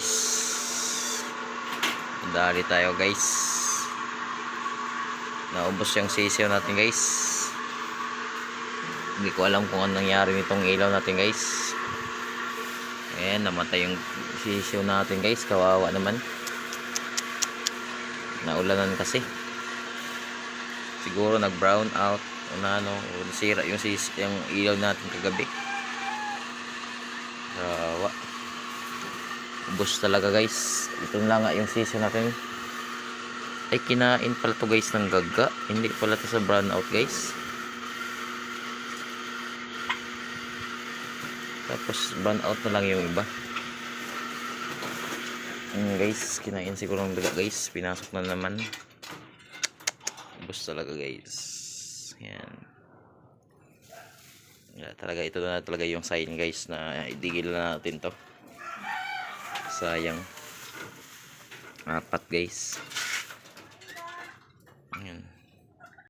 guys. Dali tayo guys. Naubos yung sisiyo natin guys. Hindi ko alam kung anong nangyari nitong ilaw natin guys. Ayan namatay yung sisiyo natin guys. Kawawa naman. Naulanan kasi. Siguro nag brown out. O na ano o nasira yung, yung ilaw natin kagabi. Kawawa ubos talaga guys ito na nga yung sisiyo natin ay kinain pala to guys ng gaga hindi pala to sa brown out guys tapos brown out na lang yung iba Mm, guys, kinain siguro ng daga guys. Pinasok na naman. Ubus talaga guys. Yan. Yeah, talaga ito na talaga yung sign guys na idigil na natin to. Sayang. Apat guys.